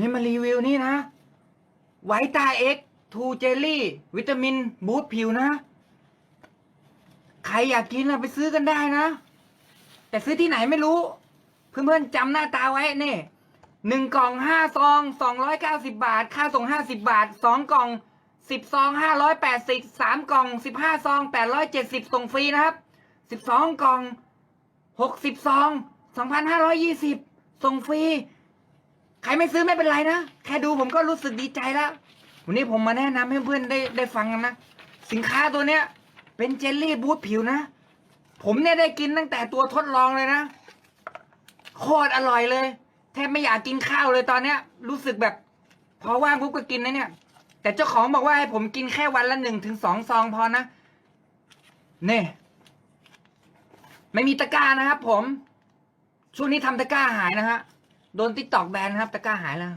นี่มารีวิวนี่นะ ไวตาเอ็กทูเจลลี่ วิตามินบูสต์ผิวนะ ใครอยากกินอะไปซื้อกันได้นะ แต่ซื้อที่ไหนไม่รู้ เพื่อนๆจำหน้าตาไว้นี่หนึ่งกล่องห้าซองสองร้อยเก้าสิบาท ค่าส่งห้าสิบาทสองกล่องสิบซองห้าร้อยแปดสิบสามกล่องสิบห้าซองแปดร้อยเจ็ดสิบส่งฟรีนะครับสิบสองกล่องหกสิบซองสองพันห้าร้อยยี่สิบส่งฟรี ใครไม่ซื้อไม่เป็นไรนะ แค่ดูผมก็รู้สึกดีใจแล้ว วันนี้ผมมาแนะนำให้เพื่อนได้ได้ฟังกันนะ สินค้าตัวเนี้ย เป็นเจลลี่บูทผิวนะ ผมเนี่ยได้กินตั้งแต่ตัวทดลองเลยนะ โคตรอร่อยเลย แทบไม่อยากกินข้าวเลยตอนเนี้ย รู้สึกแบบ พอว่างปุ๊บก็กินนะเนี่ย แต่เจ้าของบอกว่าให้ผมกินแค่วันละหนึ่งถึงสองซองพอนะเนี่ยไม่มีตะกร้านะครับผม ช่วงนี้ทำตะกร้าหายนะฮะ โดนติ๊กตอกแบนนะครับตะกร้าหายแล้ว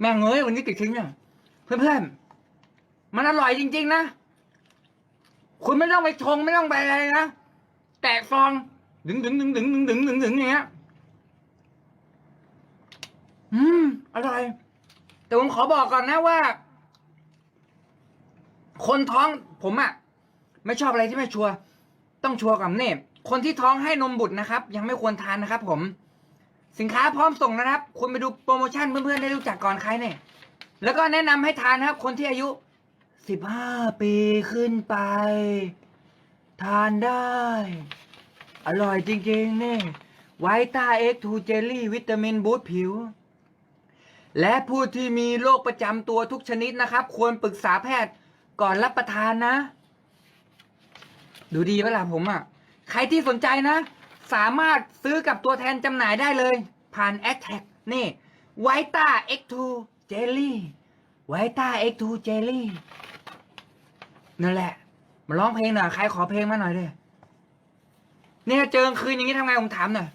แม่งเอ้ยวันนี้ติดทิ้งเนี่ยเพื่อนๆ มันอร่อยจริง ๆ นะ คุณไม่ต้องไปชงไม่ต้องไปอะไรนะ แตะฟองดึงดึงดึงดึงดึงดึงดึงดึงอย่างเงี้ย อืม อร่อย แต่ผมขอบอกก่อนนะว่า คนท้องผมอะไม่ชอบอะไรที่ไม่ชัวร์ต้องชัวร์กับเนี่คนที่ท้องให้นมบุตรนะครับ ยังไม่ควรทานนะครับผม สินค้าพร้อมส่งนะครับ คุณไปดูโปรโมชั่นเพื่อนๆได้รู้จักก่อนใครเนี่ย แล้วก็แนะนำให้ทานนะครับ คนที่อายุสิบห้าปีขึ้นไป ทานได้ อร่อยจริงๆเนี่ยไวต้าเอ็กทูเจลลี่วิตามินบูสต์ผิว และผู้ที่มีโรคประจำตัวทุกชนิดนะครับ ควรปรึกษาแพทย์ก่อนรับประทานนะ ดูดีเวลาผมอะ ใครที่สนใจนะ สามารถซื้อกับตัวแทนจำหน่ายได้เลย ผ่านแอ t แท็กนี่ไวต้า X2 Jelly ไวต้า X2 Jelly นั่นแหละ มาร้องเพลงหน่อย ใครขอเพลงมาหน่อยเลยเนี่ยเจอคืนอย่างนี้ทำไงผมถามหน่อย